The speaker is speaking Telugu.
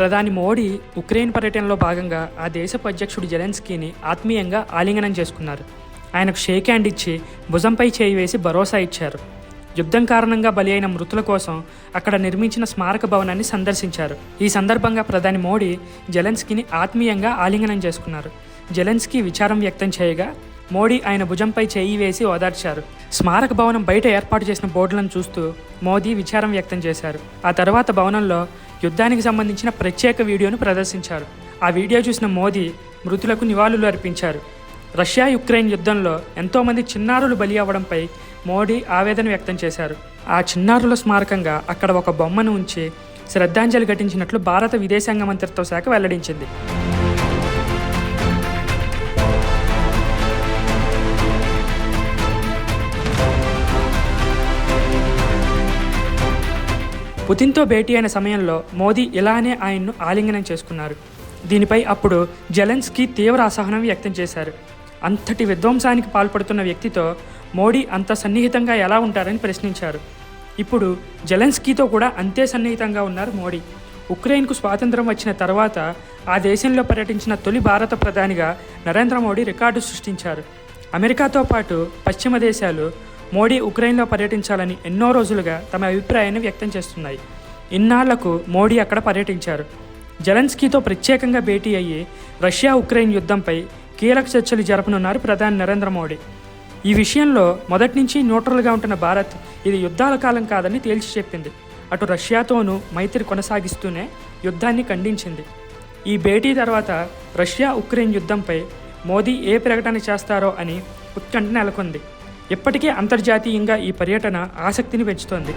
ప్రధాని మోడీ ఉక్రెయిన్ పర్యటనలో భాగంగా ఆ దేశపు అధ్యక్షుడు జెలెన్స్కీని ఆత్మీయంగా ఆలింగనం చేసుకున్నారు. ఆయనకు షేక్ హ్యాండ్ ఇచ్చి భుజంపై చేయి వేసి భరోసా ఇచ్చారు. యుద్ధం కారణంగా బలి అయిన మృతుల కోసం అక్కడ నిర్మించిన స్మారక భవనాన్ని సందర్శించారు. ఈ సందర్భంగా ప్రధాని మోడీ జెలెన్స్కీని ఆత్మీయంగా ఆలింగనం చేసుకున్నారు. జెలెన్స్కీ విచారం వ్యక్తం చేయగా మోడీ ఆయన భుజంపై చేయి వేసి ఓదార్చారు. స్మారక భవనం బయట ఏర్పాటు చేసిన బోర్డులను చూస్తూ మోదీ విచారం వ్యక్తం చేశారు. ఆ తర్వాత భవనంలో యుద్ధానికి సంబంధించిన ప్రత్యేక వీడియోను ప్రదర్శించారు. ఆ వీడియో చూసిన మోదీ మృతులకు నివాళులు అర్పించారు. రష్యా యుక్రెయిన్ యుద్ధంలో ఎంతోమంది చిన్నారులు బలి అవ్వడంపై మోడీ ఆవేదన వ్యక్తం చేశారు. ఆ చిన్నారుల స్మారకంగా అక్కడ ఒక బొమ్మను ఉంచి శ్రద్ధాంజలి ఘటించినట్లు భారత విదేశాంగ మంత్రిత్వ శాఖ వెల్లడించింది. పుతిన్తో భేటీ అయిన సమయంలో మోదీ ఇలానే ఆయన్ను ఆలింగనం చేసుకున్నారు. దీనిపై అప్పుడు జెలెన్స్కీ తీవ్ర అసహనం వ్యక్తం చేశారు. అంతటి విధ్వంసానికి పాల్పడుతున్న వ్యక్తితో మోడీ అంత సన్నిహితంగా ఎలా ఉంటారని ప్రశ్నించారు. ఇప్పుడు జెలెన్స్కీతో కూడా అంతే సన్నిహితంగా ఉన్నారు మోడీ. ఉక్రెయిన్కు స్వాతంత్రం వచ్చిన తర్వాత ఆ దేశంలో పర్యటించిన తొలి భారత ప్రధానిగా నరేంద్ర మోడీ రికార్డు సృష్టించారు. అమెరికాతో పాటు పశ్చిమ దేశాలు మోడీ ఉక్రెయిన్లో పర్యటించాలని ఎన్నో రోజులుగా తమ అభిప్రాయాన్ని వ్యక్తం చేస్తున్నాయి. ఇన్నాళ్ళకు మోడీ అక్కడ పర్యటించారు. జెలెన్స్కీతో ప్రత్యేకంగా భేటీ అయ్యి రష్యా ఉక్రెయిన్ యుద్ధంపై కీలక చర్చలు జరపనున్నారు ప్రధాని నరేంద్ర మోడీ. ఈ విషయంలో మొదటి నుంచి న్యూట్రల్గా ఉంటున్న భారత్ ఇది యుద్ధాల కాలం కాదని తేల్చి చెప్పింది. అటు రష్యాతోనూ మైత్రి కొనసాగిస్తూనే యుద్ధాన్ని ఖండించింది. ఈ భేటీ తర్వాత రష్యా ఉక్రెయిన్ యుద్ధంపై మోదీ ఏ ప్రకటన చేస్తారో అని ఉత్కంఠ నెలకొంది. ఇప్పటికే అంతర్జాతీయంగా ఈ పర్యటన ఆసక్తిని పెంచుతోంది